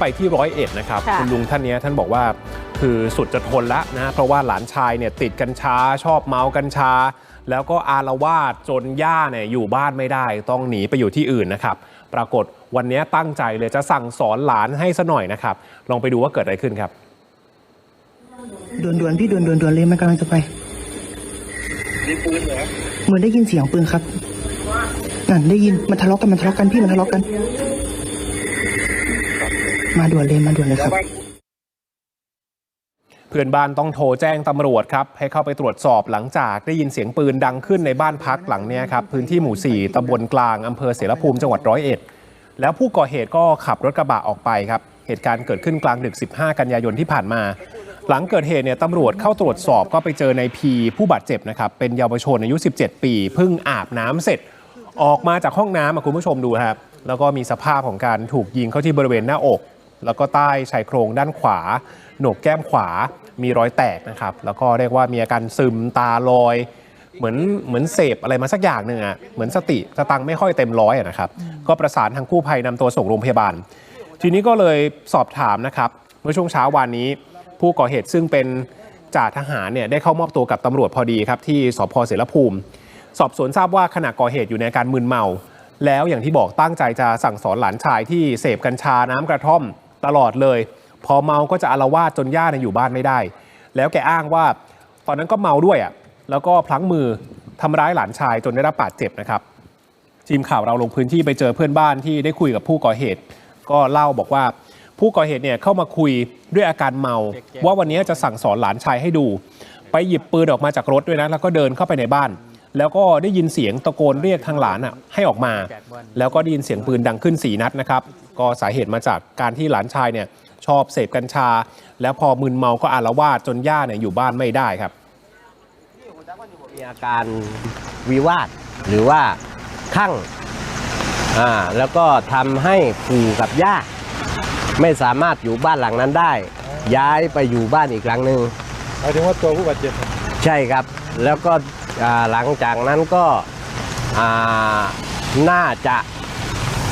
ไปที่ร้อยเอ็ดนะครับค่ะณลุงท่านเนี้ยท่านบอกว่าคือสุดจะทนละนะเพราะว่าหลานชายเนี่ยติดกัญชาชอบเมากัญชา แล้วก็อารวาสจนย่าเนี่ยอยู่บ้านไม่ได้ ต้องหนีไปอยู่ที่อื่นนะครับ ปรากฏวันนี้ตั้งใจเลยจะสั่งสอนหลานให้ซะหน่อยนะครับ ลองไปดูว่าเกิดอะไรขึ้นครับด่วนด่วนๆพี่ด่วนด่วนด่วนๆเลยมันกำลังจะไปเหมือนได้ยินเสียงปืนครับนั่นได้ยินมันทะเลาะกันมันทะเลาะกันพี่มันทะเลาะกัน มาด่วนเลยมาด่วนเลยครับเพื่อนบ้านต้องโทรแจ้งตำรวจครับ ให้เข้าไปตรวจสอบหลังจากได้ยินเสียงปืนดังขึ้นในบ้านพักหลังนี้ครับพื้นที่หมู่ 4ตำบลกลางอำเภอเสรภูมิจังหวัดร้อยเอ็ดแล้วผู้ก่อเหตุก็ขับรถกระบะออกไปครับ เหตุการณ์เกิดขึ้นกลางดึก 15 กันยายนที่ผ่านมา หลังเกิดเหตุเนี่ยตำรวจเข้าตรวจสอบก็ไปเจอในพีผู้บาดเจ็บนะครับ เป็นเยาวชนอายุ 17 ปีเพิ่งอาบน้ำเสร็จ ออกมาจากห้องน้ำคุณผู้ชมดูครับ แล้วก็มีสภาพของการถูกยิงเข้าที่บริเวณหน้าอก แล้วก็ใต้ชายโครงด้านขวา โหนกแก้มขวามีรอยแตกนะครับ แล้วก็เรียกว่ามีอาการซึมตาลอย เหมือนเหมือนเสพอะไรมาสักอย่างหนึ่งอะเหมือนสติสตังไม่ค่อยเต็มร้อยนะครับ ก็ประสานทางกู้ภัยนำตัวส่งโรงพยาบาล ทีนี้ก็เลยสอบถามนะครับเมื่อช่วงเช้าวานนี้ ผู้ก่อเหตุซึ่งเป็นจ่าทหารเนี่ยได้เข้ามอบตัวกับตำรวจพอดีครับที่สพเสรภูมิ สอบสวนทราบว่าขณะก่อเหตุอยู่ในการมึนเมา แล้วอย่างที่บอกตั้งใจจะสั่งสอนหลานชายที่เสพกัญชาน้ำกระท่อม ตลอดเลย พอเมาก็จะอาละวาดจนย่าเนี่ยอยู่บ้านไม่ได้ แล้วแกอ้างว่า ตอนนั้นก็เมาด้วยอะแล้วก็พลั้งมือทำร้ายหลานชายจนได้รับบาดเจ็บนะครับทีมข่าวเราลงพื้นที่ไปเจอเพื่อนบ้านที่ได้คุยกับผู้ก่อเหตุ ก็เล่าบอกว่า ผู้ก่อเหตุเนี่ยเข้ามาคุยด้วยอาการเมา ว่าวันนี้จะสั่งสอนหลานชายให้ดู ไปหยิบปืนออกมาจากรถด้วยนะแล้วก็เดินเข้าไปในบ้าน แล้วก็ได้ยินเสียงตะโกนเรียกทางหลานอะให้ออกมา แล้วก็ได้ยินเสียงปืนดังขึ้น 4 นัดนะครับ ก็สาเหตุมาจากการที่หลานชายเนี่ยชอบเสพกัญชา แล้วพอมึนเมาก็อารวาสจนย่าเนี่ยอยู่บ้านไม่ได้ครับ มีอาการวิวาทหรือว่าคลั่งอ่าแล้วก็ทำให้ปู่กับย่าไม่สามารถอยู่บ้านหลังนั้นได้ ย้ายไปอยู่บ้านอีกหลังหนึ่งหมายถึงว่าตัวผู้บาดเจ็บใช่ครับ แล้วก็อ่า หลังจากนั้นก็น่าจะ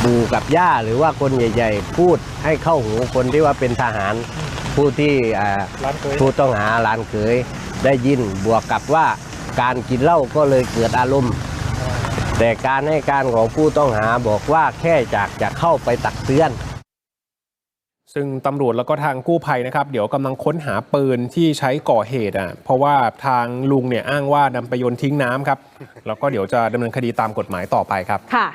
ปู่กับย่าหรือว่าคนใหญ่ ๆ พูดให้เข้าหูคนที่ว่าเป็นทหาร ผู้ที่ผู้ต้องหาหลานเขยได้ยินบวกกับว่าการกินเหล้าก็เลยเกิดอารมณ์ แต่การให้การของผู้ต้องหาบอกว่าแค่จากจะเข้าไปตักเตือน ซึ่งตำรวจแล้วก็ทางกู้ภัยนะครับ เดี๋ยวกำลังค้นหาปืนที่ใช้ก่อเหตุอะเพราะว่าทางลุงเนี่ยอ้างว่านำไปโยนทิ้งน้ำครับ แล้วก็เดี๋ยวจะดำเนินคดีตามกฎหมายต่อไปครับ ค่ะ